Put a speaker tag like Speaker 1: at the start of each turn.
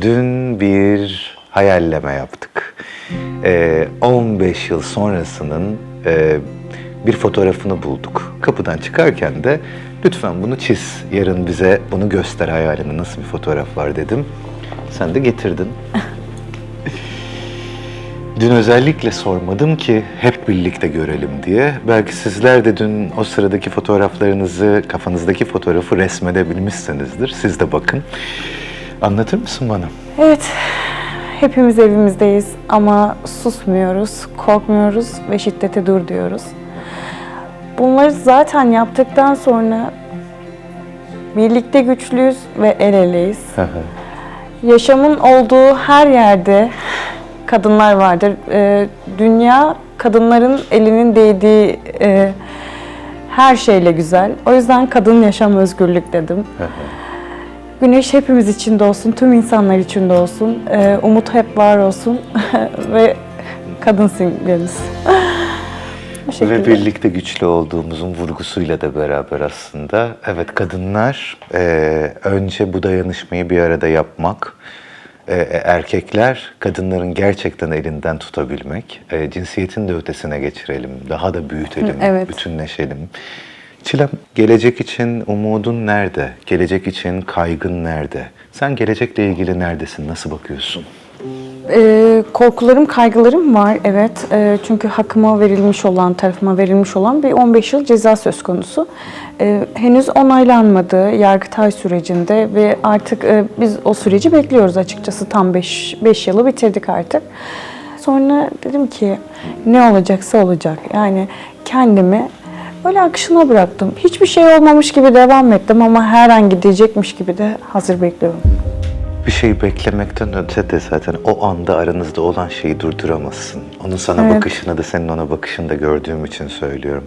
Speaker 1: dün bir hayalleme yaptık. Ee, 15 yıl sonrasının e, bir fotoğrafını bulduk. Kapıdan çıkarken de lütfen bunu çiz, yarın bize bunu göster hayalinde nasıl bir fotoğraf var dedim. Sen de getirdin. Dün özellikle sormadım ki hep birlikte görelim diye. Belki sizler de dün o sıradaki fotoğraflarınızı, kafanızdaki fotoğrafı resmedebilmişsinizdir. Siz de bakın. Anlatır mısın bana?
Speaker 2: Evet, hepimiz evimizdeyiz ama susmuyoruz, korkmuyoruz ve şiddete dur diyoruz. Bunları zaten yaptıktan sonra birlikte güçlüyüz ve el eleyiz. Yaşamın olduğu her yerde kadınlar vardır. Ee, dünya kadınların elinin değdiği e, her şeyle güzel. O yüzden kadın yaşam özgürlük dedim. Güneş hepimiz için de olsun, tüm insanlar için de olsun. Ee, umut hep var olsun ve kadın simgemiz.
Speaker 1: Ve birlikte güçlü olduğumuzun vurgusuyla da beraber aslında. Evet kadınlar e, önce bu dayanışmayı bir arada yapmak. E, erkekler kadınların gerçekten elinden tutabilmek. E, cinsiyetin de ötesine geçirelim. Daha da büyütelim,
Speaker 2: evet.
Speaker 1: bütünleşelim. Çilem, gelecek için umudun nerede? Gelecek için kaygın nerede? Sen gelecekle ilgili neredesin? Nasıl bakıyorsun?
Speaker 2: Ee, korkularım, kaygılarım var evet. Ee, çünkü hakkıma verilmiş olan, tarafıma verilmiş olan bir 15 yıl ceza söz konusu. Ee, henüz onaylanmadı Yargıtay sürecinde ve artık e, biz o süreci bekliyoruz açıkçası. Tam 5 5 yılı bitirdik artık. Sonra dedim ki ne olacaksa olacak. Yani kendimi böyle akışına bıraktım. Hiçbir şey olmamış gibi devam ettim ama her an gidecekmiş gibi de hazır bekliyorum.
Speaker 1: Bir şey beklemekten öte de zaten o anda aranızda olan şeyi durduramazsın. Onun sana
Speaker 2: Evet.
Speaker 1: bakışını da senin ona bakışını da gördüğüm için söylüyorum.